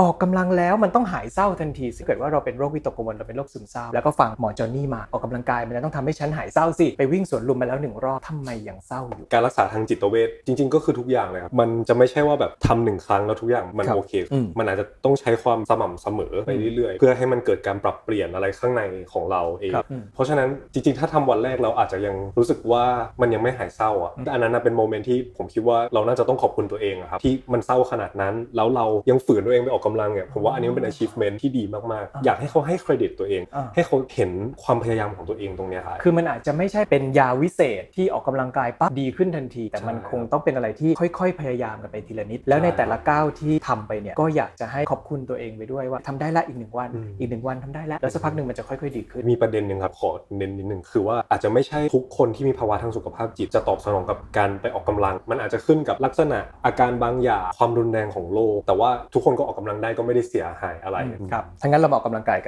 ออกกำลังแล้วมันต้องหายเศร้าทันทีสิเกิดว่าเราเป็นโรควิตกกังวลเราเป็นโรคซึมเศร้าแล้วก็ฟังหมอจอห์นนี่มาออกกำลังกายมันจะต้องทำให้ฉันหายเศร้าสิไปวิ่งสวนลุมมาแล้วหนึ่งรอบทำไมยังเศร้าอยู่ การรักษาทางจิตเวชจริง ๆ ก็คือทุกอย่างเลยครับมันจะไม่ใช่ว่าแบบทำหนึ่งครั้งแล้วทุกอย่างมันครับโอเคอืมมันอาจจะต้องใช้ความสม่ำเสมอไปเรื่อยๆ เพื่อให้มันเกิดการปรับเปลี่ยนอะไรข้างในของเราเองครับอืมเพราะฉะนั้นจริงๆ ถ้าทำวันแรกเราอาจจะยังรู้สึกว่ามันยังไม่หายเศร้าอะแต่อันนั้นนะเป็นโมเมนต์ที่ผมคิดว่าเราน่าจะต้องขอบคุณตัวเองอะครับที่มันเศร้าขนาดนั้นแล้วเรายังฝืนตัวเองไปออกกำลังเนี่ยผมว่าอันนี้มันเป็น achievement ที่ดีมากๆ อยากให้เขาให้เครดิตตัวเองอ่าให้เขาเห็นความพยายามของตัวเองตรงเนี้ยครับคือมันอาจจะไม่ใช่เป็นยาวิเศษที่ออกกำลังกายปั๊บดีขึ้นทันที แต่มันใช่คงต้องเป็นอะไรที่ค่อย ๆ พยายามกันไปทีละนิด แล้วในใช่แต่ละก้าวที่ทำไปเนี่ยก็อยากจะให้ขอบคุณตัวเองไปด้วยว่าทำได้ละอีกหนึ่งวันอืมอีกหนึ่งวันทำได้ละแล้วสักพักหนึ่งมันจะค่อยๆดีขึ้นมีประเด็นหนึ่งครับขอเน้นนิดนึงคือว่าอาจจะไม่ใช่ทุกคนที่มีภาวะทางสุขภาพจิตจะตอบสนองกับการไปออกกำลัง มันอาจจะขึ้นกับลักษณะอาการบางอย่างความรุนแรงของโรคแต่ว่าทุกคนก็ออกกำลังได้ก็ไม่ได้เสียหายอะไรครับทั้างนั้นเรามาออกกำลังกายกัน